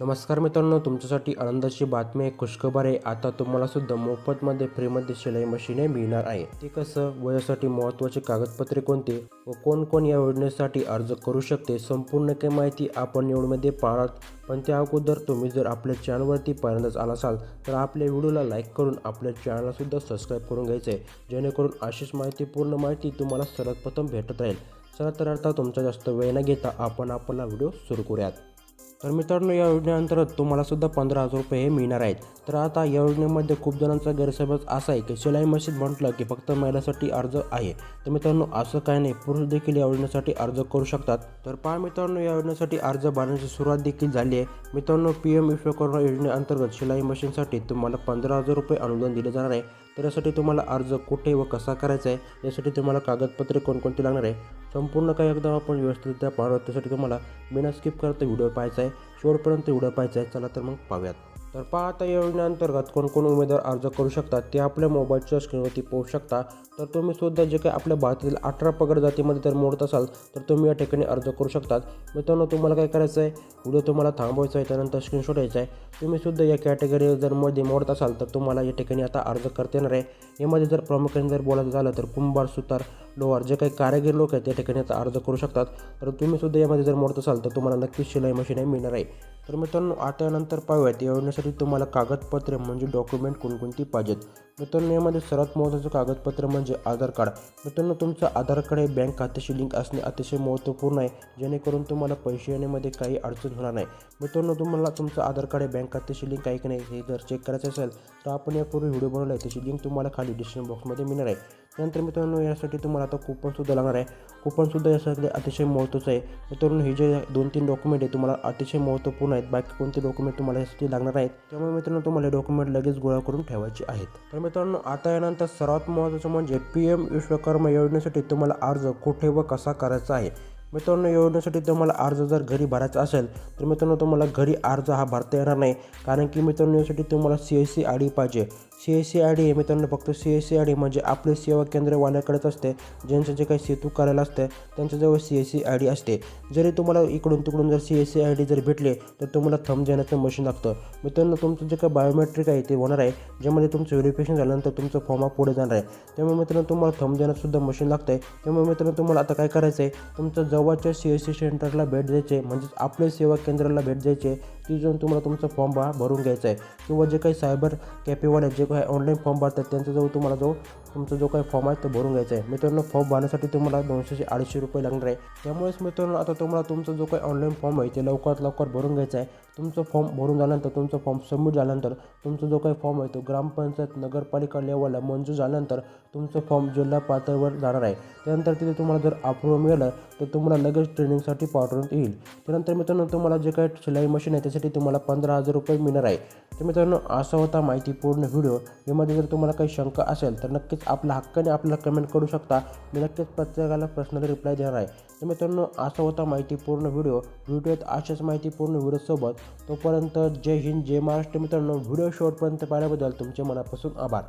नमस्कार मित्रांनो तुमच्यासाठी आनंदाची बातमी आहे. खुशखबर आहे. आता तुम्हाला सुद्धा मोफतमध्ये फ्रीमध्ये शिलाई मशीने मिळणार आहे. ते कसं? वयासाठी महत्त्वाचे कागदपत्रे कोणते? व कोण कोण या योजनेसाठी अर्ज करू शकते? संपूर्ण काही माहिती आपण निवडमध्ये पाहत पण त्या अगोदर तुम्ही जर आपल्या चॅनलवरती पहिल्यांदाच आला असाल तर आपल्या व्हिडिओला लाईक करून आपल्या चॅनलसुद्धा सबस्क्राईब करून घ्यायचं आहे जेणेकरून अशीच माहिती पूर्ण माहिती तुम्हाला सर्वप्रथम भेटत राहील. चला तर आता तुमचा जास्त वेळ न घेता आपण आपला व्हिडिओ सुरू करूयात. तर मित्रांनो या योजनेअंतर्गत तुम्हाला सुद्धा पंधरा हजार रुपये हे मिळणार आहेत. तर आता या योजनेमध्ये खूप जणांचा गैरसमज असा आहे की शिलाई मशीन म्हटलं की फक्त महिलांसाठी अर्ज आहे. तर मित्रांनो असं काही नाही. पुरुष देखील या योजनेसाठी अर्ज करू शकतात. तर पहा मित्रांनो या योजनेसाठी अर्ज भरण्याची सुरुवात देखील झाली आहे. मित्रांनो पी एम विश्वकर्मा योजनेअंतर्गत शिलाई मशीनसाठी तुम्हाला पंधरा हजार रुपये अनुदान दिले जाणार आहे. तर यासाठी तुम्हाला अर्ज कुठे व कसा करायचा आहे? यासाठी तुम्हाला कागदपत्रे कोणकोणती लागणार आहे? संपूर्ण काही एकदम आपण व्यवस्थितरित्या पाहणार त्यासाठी तुम्हाला बिना स्किप करता व्हिडिओ पाहायचा आहे. शेवटपर्यंत व्हिडिओ पाहायचा आहे. चला तर मग पाहूयात. तर पाहता या योजनेअंतर्गत कोणकोण उमेदवार अर्ज करू शकतात ते आपल्या मोबाईलच्या स्क्रीनवरती पाहू शकता. तर तुम्ही सुद्धा जे काही आपल्या भारतातील अठरा पगड जातीमध्ये जर मोडत असाल तर तुम्ही या ठिकाणी अर्ज करू शकतात. मित्रांनो तुम्हाला काय करायचं आहे व्हिडिओ तुम्हाला थांबवायचा आहे त्यानंतर स्क्रीनशॉट यायचा आहे. तुम्ही सुद्धा या कॅटेगरी जर मध्ये मोडत असाल तर तुम्हाला या ठिकाणी आता अर्ज करता येणार आहे. यामध्ये जर प्रामुख्याने जर बोलायचं झालं तर कुंभार सुतार लोहार जे काही कारागीर लोक आहेत त्या ठिकाणी आता अर्ज करू शकतात. तर तुम्ही सुद्धा यामध्ये जर मोडत असाल तर तुम्हाला नक्कीच शिलाई मशीन मिळणार आहे. तर मित्रांनो आता यानंतर पाहूयात. या योजनेसाठी तुम्हाला कागदपत्रे म्हणजे डॉक्युमेंट कोणकोणती पाहिजेत? मित्रांनो यामध्ये सर्वात महत्त्वाचं कागदपत्र म्हणजे आधार कार्ड. मित्रांनो तुमचं आधार कार्ड हे बँक खात्याशी लिंक असणे अतिशय महत्त्वपूर्ण आहे जेणेकरून तुम्हाला पैसे येण्यामध्ये काही अडचण होणार नाही. मित्रांनो तुम्हाला तुमचं आधार कार्ड हे बँक खात्याशी लिंक आहे की नाही हे जर चेक करायचं असेल तर आपण यापूर्वी व्हिडिओ बनवला आहे त्याची लिंक तुम्हाला खाली डिस्क्रिप्शन बॉक्समध्ये मिळणार आहे. त्यानंतर मित्रांनो यासाठी तुम्हाला आता कुपनसुद्धा लागणार आहे. कुपनसुद्धा यासाठी अतिशय महत्त्वाचं आहे. मित्रांनो हे जे दोन तीन डॉक्युमेंट आहे तुम्हाला अतिशय महत्त्वपूर्ण आहेत. बाकी कोणते डॉक्युमेंट तुम्हाला यासाठी लागणार आहेत त्यामुळे मित्रांनो तुम्हाला डॉक्युमेंट लगेच गोळा करून ठेवायचे आहेत. तर मित्रांनो आता यानंतर सर्वात महत्त्वाचं म्हणजे पी एम विश्वकर्मा योजनेसाठी तुम्हाला अर्ज कुठे व कसा करायचा आहे? मित्रांनो योजनेसाठी तुम्हाला अर्ज जर घरी भरायचा असेल तर मित्रांनो तुम्हाला घरी अर्ज हा भरता येणार नाही. कारण की मित्रांनो यासाठी तुम्हाला C S C I D पाहिजे. C S C I D मित्रांनो फक्त C S C I D म्हणजे आपले सेवा केंद्रवाल्याकडेच असते. ज्यांचं जे काही सेतू करायला असतं त्यांच्याजवळ C S C I D असते. जरी तुम्हाला इकडून तिकडून जर C S C I D जर भेटले तर तुम्हाला थंब देण्याचं मशीन लागतं. मित्रांनो तुमचं जे काही बायोमेट्रिक आहे ते होणार आहे. ज्यामध्ये तुमचं व्हेरिफिकेशन झाल्यानंतर तुमचं फॉर्म हा पुढे जाणार आहे. त्यामुळे मित्रांनो तुम्हाला थंब देण्यासुद्धा मशीन लागतं आहे त्यामुळे मित्रांनो तुम्हाला आता काय करायचं आहे तुमच्या जवळच्या सी एस सी सेंटरला भेट द्यायचे म्हणजेच आपल्या सेवा केंद्राला भेट द्यायचे ती जाऊन तुम्हाला तुमचा फॉर्म भा भरून घ्यायचा आहे किंवा जे काही सायबर कॅफेवाले जे काही ऑनलाईन फॉर्म भरतात त्यांच्याजवळ तुम्हाला जो तुमचा जो काही फॉर्म आहे तो भरून घ्यायचा आहे मित्रांनो फॉर्म भरण्यासाठी तुम्हाला दोनशे अडीचशे रुपये लागणार आहे. त्यामुळेच मित्रांनो आता तुम्हाला तुमचा जो काही ऑनलाईन फॉर्म आहे ते लवकरात लवकर भरून घ्यायचा आहे तुमचं फॉर्म भरून झाल्यानंतर तुमचा फॉर्म सबमिट झाल्यानंतर तुमचा जो काही फॉर्म आहे तो ग्रामपंचायत नगरपालिका लेवलला मंजूर झाल्यानंतर तुमचं फॉर्म जिल्हा पातळीवर जाणार आहे. त्यानंतर तिथे तुम्हाला जर अप्रूव्ह मिळालं तर तुम्हाला लगेच ट्रेनिंगसाठी पाठवण्यात येईल. त्यानंतर मित्रांनो तुम्हाला जे काही शिलाई मशीन आहे त्यासाठी तुम्हाला पंधरा हजार रुपये मिळणार आहे. तर मित्रांनो असा होता माहितीपूर्ण व्हिडिओ यामध्ये जर तुम्हाला काही शंका असेल तर नक्कीच आपल्या हक्काने आपल्याला कमेंट करू शकता. मी नक्कीच प्रत्येकाला प्रश्नाला रिप्लाय देणार आहे. तर मित्रांनो असा होता माहितीपूर्ण व्हिडिओ व्हिडिओत अशाच माहितीपूर्ण व्हिडिओसोबत तोपर्यंत जय हिंद जय महाराष्ट्र. मित्रांनो व्हिडिओ शेवटपर्यंत पाहिल्याबद्दल तुमचे मनापासून आभार.